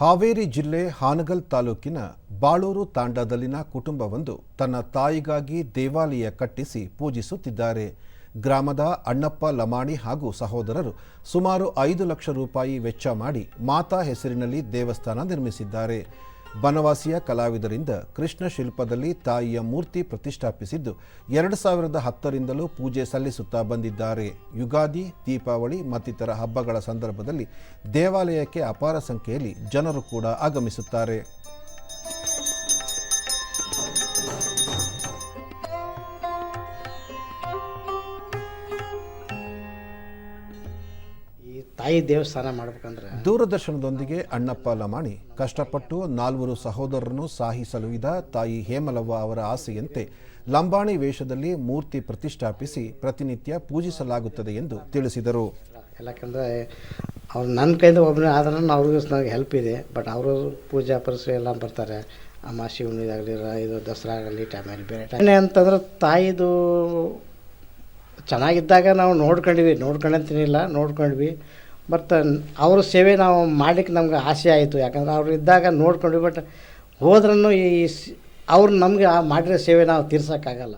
ಹಾವೇರಿ ಜಿಲ್ಲೆ ಹಾನಗಲ್ ತಾಲೂಕಿನ ಬಾಳೂರು ತಾಂಡದಲ್ಲಿನ ಕುಟುಂಬವೊಂದು ತನ್ನ ತಾಯಿಗಾಗಿ ದೇವಾಲಯ ಕಟ್ಟಿಸಿ ಪೂಜಿಸುತ್ತಿದ್ದಾರೆ. ಗ್ರಾಮದ ಅಣ್ಣಪ್ಪ ಲಮಾಣಿ ಹಾಗೂ ಸಹೋದರರು ಸುಮಾರು ಐದು ಲಕ್ಷ ರೂಪಾಯಿ ವೆಚ್ಚ ಮಾಡಿ ಮಾತಾ ಹೆಸರಿನಲ್ಲಿ ದೇವಸ್ಥಾನ ನಿರ್ಮಿಸಿದ್ದಾರೆ. ಬನವಾಸಿಯ ಕಲಾವಿದರಿಂದ ಕೃಷ್ಣ ಶಿಲ್ಪದಲ್ಲಿ ತಾಯಿಯ ಮೂರ್ತಿ ಪ್ರತಿಷ್ಠಾಪಿಸಿದ್ದು, ಎರಡು ಸಾವಿರದ ಹತ್ತರಿಂದಲೂ ಪೂಜೆ ಸಲ್ಲಿಸುತ್ತಾ ಬಂದಿದ್ದಾರೆ. ಯುಗಾದಿ, ದೀಪಾವಳಿ ಮತ್ತಿತರ ಹಬ್ಬಗಳ ಸಂದರ್ಭದಲ್ಲಿ ದೇವಾಲಯಕ್ಕೆ ಅಪಾರ ಸಂಖ್ಯೆಯಲ್ಲಿ ಜನರು ಕೂಡ ಆಗಮಿಸುತ್ತಾರೆ. ತಾಯಿ ದೇವಸ್ಥಾನ ಮಾಡ್ಬೇಕಂದ್ರೆ ದೂರದರ್ಶನದೊಂದಿಗೆ ಅಣ್ಣಪ್ಪ ಲಮಾಣಿ ಕಷ್ಟಪಟ್ಟು ನಾಲ್ವರು ಸಹೋದರರನ್ನು ಸಾಹಿಸಲುವಿದ ತಾಯಿ ಹೇಮಲವ್ವ ಅವರ ಆಸೆಯಂತೆ ಲಂಬಾಣಿ ವೇಷದಲ್ಲಿ ಮೂರ್ತಿ ಪ್ರತಿಷ್ಠಾಪಿಸಿ ಪ್ರತಿನಿತ್ಯ ಪೂಜಿಸಲಾಗುತ್ತದೆ ಎಂದು ತಿಳಿಸಿದರು. ಯಾಕಂದರೆ ಅವ್ರು ನನ್ನ ಕೈಯಿಂದ ಒಬ್ಬನೇ ಆದ್ರೆ ಅವ್ರಿಗೂ ನನಗೆ ಹೆಲ್ಪ್ ಇದೆ. ಬಟ್ ಅವರು ಪೂಜಾ ಪರಿಸರ ಎಲ್ಲ ಬರ್ತಾರೆ. ಅಮಾಸಿ ಹುಣ್ಣಿದಾಗಲಿ ಇದು ದಸರಾ ಆಗಲಿ ಟೈಮಲ್ಲಿ ಬೇರೆ ಟೈಮ್ ಅಂತಂದ್ರೆ ತಾಯಿದು ಚೆನ್ನಾಗಿದ್ದಾಗ ನಾವು ನೋಡ್ಕೊಂಡ್ವಿ ನೋಡ್ಕೊಂಡಂತೀನಿಲ್ಲ ನೋಡ್ಕೊಂಡ್ವಿ. ಬಟ್ ಅವ್ರ ಸೇವೆ ನಾವು ಮಾಡ್ಲಿಕ್ಕೆ ನಮ್ಗೆ ಆಸೆ ಆಯಿತು. ಯಾಕಂದ್ರೆ ಅವ್ರು ಇದ್ದಾಗ ನೋಡ್ಕೊಂಡ್ವಿ, ಬಟ್ ಹೋದ್ರೂ ಈ ಸ್- ಅವ್ರು ನಮಗೆ ಆ ಮಾಡಿರೋ ಸೇವೆ ನಾವು ತೀರ್ಸೋಕ್ಕಾಗಲ್ಲ.